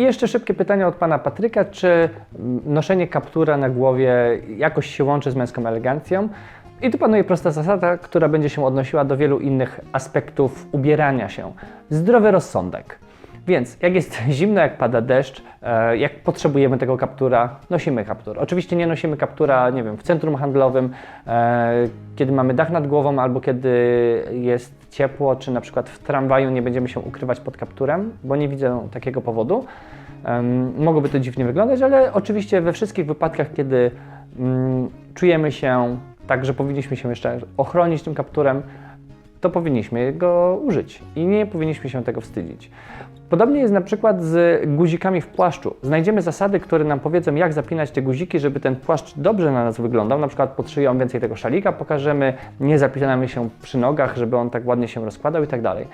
I jeszcze szybkie pytanie od pana Patryka, czy noszenie kaptura na głowie jakoś się łączy z męską elegancją? I tu panuje prosta zasada, która będzie się odnosiła do wielu innych aspektów ubierania się. Zdrowy rozsądek. Więc jak jest zimno, jak pada deszcz, e, jak potrzebujemy tego kaptura, nosimy kaptur. Oczywiście nie nosimy kaptura, nie wiem, w centrum handlowym, e, kiedy mamy dach nad głową albo kiedy jest ciepło, czy na przykład w tramwaju nie będziemy się ukrywać pod kapturem, bo nie widzę takiego powodu. Mogłoby to dziwnie wyglądać, ale oczywiście we wszystkich wypadkach, kiedy mm, czujemy się tak, że powinniśmy się jeszcze ochronić tym kapturem, to powinniśmy go użyć i nie powinniśmy się tego wstydzić. Podobnie jest na przykład z guzikami w płaszczu. Znajdziemy zasady, które nam powiedzą, jak zapinać te guziki, żeby ten płaszcz dobrze na nas wyglądał. Na przykład pod szyją więcej tego szalika pokażemy, nie zapinamy się przy nogach, żeby on tak ładnie się rozkładał i tak dalej.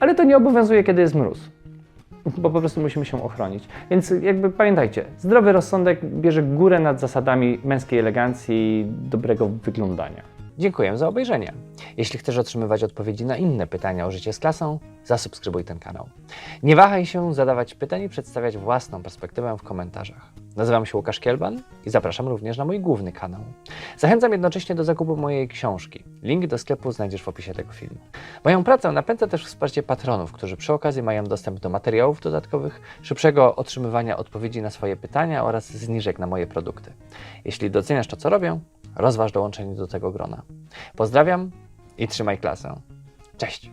Ale to nie obowiązuje, kiedy jest mróz bo po prostu musimy się ochronić. Więc jakby pamiętajcie, zdrowy rozsądek bierze górę nad zasadami męskiej elegancji i dobrego wyglądania. Dziękuję za obejrzenie. Jeśli chcesz otrzymywać odpowiedzi na inne pytania o życie z klasą, zasubskrybuj ten kanał. Nie wahaj się zadawać pytań i przedstawiać własną perspektywę w komentarzach. Nazywam się Łukasz Kielban i zapraszam również na mój główny kanał. Zachęcam jednocześnie do zakupu mojej książki. Link do sklepu znajdziesz w opisie tego filmu. Moją pracę napędza też wsparcie patronów, którzy przy okazji mają dostęp do materiałów dodatkowych, szybszego otrzymywania odpowiedzi na swoje pytania oraz zniżek na moje produkty. Jeśli doceniasz to, co robię, rozważ dołączenie do tego grona. Pozdrawiam i trzymaj klasę. Cześć!